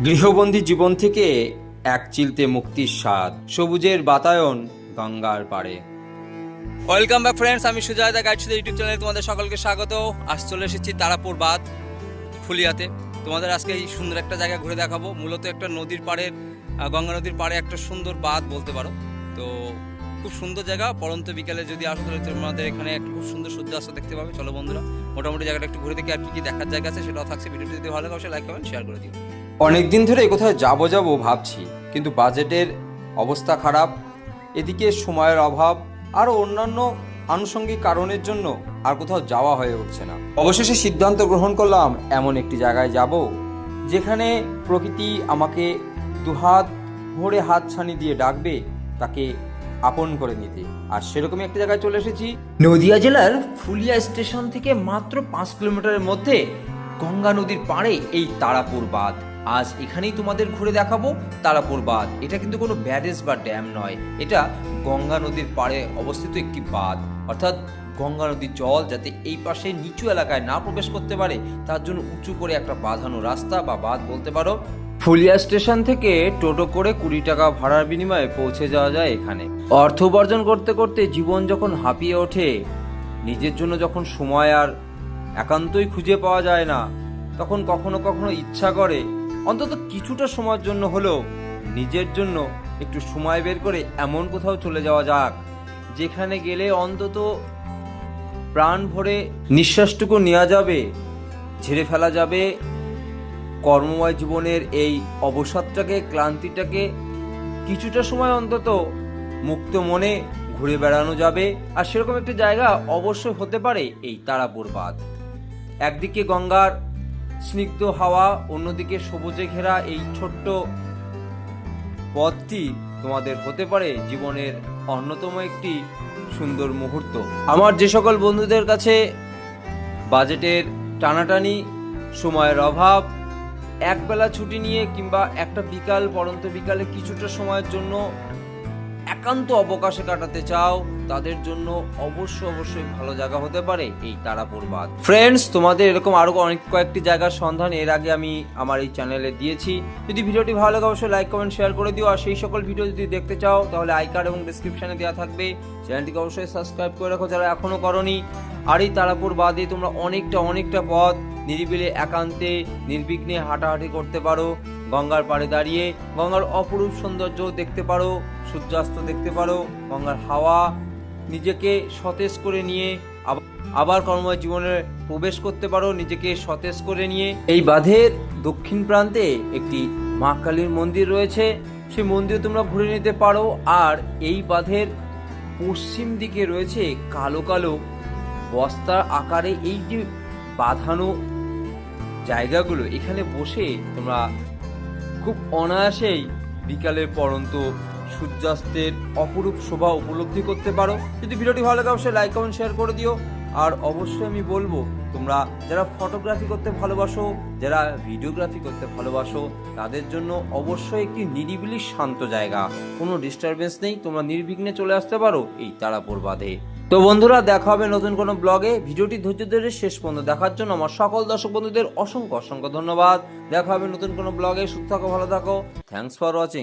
গৃহবন্দী জীবন থেকে এক চিলতে মুক্তির স্বাদ। সবুজের বাতায়ন গঙ্গার পাড়ে। ওয়েলকাম ব্যাক ফ্রেন্ডস আমি সুজয় দা গাইড ইউটিউব চ্যানেলে তোমাদের সকলকে স্বাগত। আজ চলে এসেছি তারাপুর বাঁধ, ফুলিয়াতে। তোমাদের আজকে এই সুন্দর একটা জায়গা ঘুরে দেখাবো। মূলত একটা নদীর পাড়ের গঙ্গা নদীর পাড়ে একটা সুন্দর বাঁধ বলতে পারো। তো খুব সুন্দর জায়গা। পরন্ত বিকালে যদি আসো, তাহলে তোমাদের এখানে একটা খুব সুন্দর সূর্যাস্ত দেখতে পাবে। চলো বন্ধুরা, মোটামুটি জায়গাটা একটু ঘুরে দেখি আর কি কি দেখার জায়গা আছে, সেটাও থাকছে। ভিডিওটি যদি ভালো লাগে, অবশ্যই লাইক কমেন্ট শেয়ার করে দিও। অনেকদিন ধরে কোথায় যাব যাব ভাবছি, কিন্তু বাজেটের অবস্থা খারাপ, এদিকে সময়ের অভাব, আর অন্যান্য আনুষঙ্গিক কারণের জন্য আর কোথাও যাওয়া হয়ে উঠছে না। অবশেষে সিদ্ধান্ত গ্রহণ করলাম, এমন একটি জায়গায় যাব, যেখানে প্রকৃতি আমাকে দুহাত ভরে হাত ছানি দিয়ে ডাকবে, তাকে আপন করে নিতে। আর সেরকমই একটা জায়গায় চলে এসেছি। নদিয়া জেলার ফুলিয়া স্টেশন থেকে মাত্র পাঁচ কিলোমিটারের মধ্যে গঙ্গা নদীর পাড়ে এই তারাপুর বাঁধ। আজ এখানেই তোমাদের ঘুরে দেখাবো তারাপুর বাঁধ এটা কিন্তু কোনো ব্যারেজ বা ড্যাম নয়। এটা গঙ্গা নদীর পাড়ে অবস্থিত একটি বাঁধ। অর্থাৎ গঙ্গা নদীর জল যাতে এই পাশে নিচু এলাকায় না প্রবেশ করতে পারে, তার জন্য উঁচু করে একটা বাঁধানো রাস্তা বা বাঁধ বলতে পারো। ফুলিয়া স্টেশন থেকে টোটো করে কুড়ি টাকা ভাড়ার বিনিময়ে পৌঁছে যাওয়া যায় এখানে। অর্থ উপার্জন করতে করতে জীবন যখন হাঁপিয়ে ওঠে, নিজের জন্য যখন সময় আর একান্তই খুঁজে পাওয়া যায় না, তখন কখনো কখনো ইচ্ছা করে অন্তত কিছুটা সময়ের জন্য হলেও নিজের জন্য একটু সময় বের করে এমন কোথাও চলে যাওয়া যাক, যেখানে গেলে অন্তত প্রাণ ভরে নিঃশ্বাসটুকু নেওয়া যাবে, ঝেড়ে ফেলা যাবে। কর্মময় জীবনের এই অবসাদটাকে, ক্লান্তিটাকে কিছুটা সময় অন্তত মুক্ত মনে ঘুরে বেড়ানো যাবে। আর সেরকম একটা জায়গা অবশ্যই হতে পারে এই তারাপুর বাঁধ। একদিকে গঙ্গার স্নিগ্ধ হাওয়া, অন্যদিকে সবুজে ঘেরা এই ছোট্ট পথটি তোমাদের হতে পারে জীবনের অন্যতম একটি সুন্দর মুহূর্ত। আমার যে সকল বন্ধুদের কাছে বাজেটের টানাটানি, সময়ের অভাব, একবেলা ছুটি নিয়ে কিংবা একটা বিকাল, পরন্ত বিকালে কিছুটা সময়ের জন্য একান্ত অবকাশে কাটাতে চাও, তাদের জন্য অবশ্যই অবশ্যই ভালো জায়গা হতে পারে এই তারাপুর বাঁধ। ফ্রেন্ডস তোমাদের এরকম আরও অনেক কয়েকটি জায়গার সন্ধান এর আগে আমি আমার এই চ্যানেলে দিয়েছি। যদি ভিডিওটি ভালো লাগে, অবশ্যই লাইক কমেন্ট শেয়ার করে দিও। আর সেই সকল ভিডিও যদি দেখতে চাও, তাহলে আই কার্ড এবং ডিসক্রিপশনে দেওয়া থাকবে। চ্যানেলটিকে অবশ্যই সাবস্ক্রাইব করে রাখো যারা এখনও করনি। আর এই তারাপুর বাদে তোমরা অনেকটা অনেকটা পথ নিরিবিলে একান্তে নির্বিঘ্নে হাঁটাহাঁটি করতে পারো। গঙ্গার পাড়ে দাঁড়িয়ে গঙ্গার অপরূপ সৌন্দর্য দেখতে পারো, সূর্যাস্ত দেখতে পারো, গঙ্গার হাওয়া নিজেকে সতেজ করে নিয়ে আব- আবার কর্মময় জীবনে প্রবেশ করতে পারো, নিজেকে সতেজ করে নিয়ে। এই বাঁধের দক্ষিণ প্রান্তে একটি মা কালীর মন্দির রয়েছে, সেই মন্দির তোমরা ঘুরে নিতে পারো, আর এই বাঁধের পশ্চিম দিকে রয়েছে কালো কালো বস্তার আকারে এই যে বাঁধানো জায়গাগুলো, এখানে বসে তোমরা খুব অনায়াসেই বিকালের পরন্ত সূর্যাস্তের অপরূপ শোভা উপলব্ধি করতে পারো। যদি ভিডিওটি ভালো লাগে, অবশ্যই লাইক কমেন্ট শেয়ার করে দিও। আর অবশ্যই আমি বলব, তোমরা যারা ফটোগ্রাফি করতে ভালোবাসো, যারা ভিডিওগ্রাফি করতে ভালোবাসো, তাদের জন্য অবশ্যই একটি নিরিবিলি শান্ত জায়গা। কোনো ডিস্টারবেন্স নেই, তোমরা নির্বিঘ্নে চলে আসতে পারো এই তারাপুর বাঁধে তো বন্ধুরা, দেখা হবে নতুন কোনো ব্লগে। ভিডিওটি ধৈর্য ধরে শেষ পর্যন্ত দেখার জন্য আমার সকল দর্শক বন্ধুদের অসংখ্য অসংখ্য ধন্যবাদ। দেখা হবে নতুন কোনো ব্লগে। সুস্থ থাকো, ভালো থাকো। Thanks for watching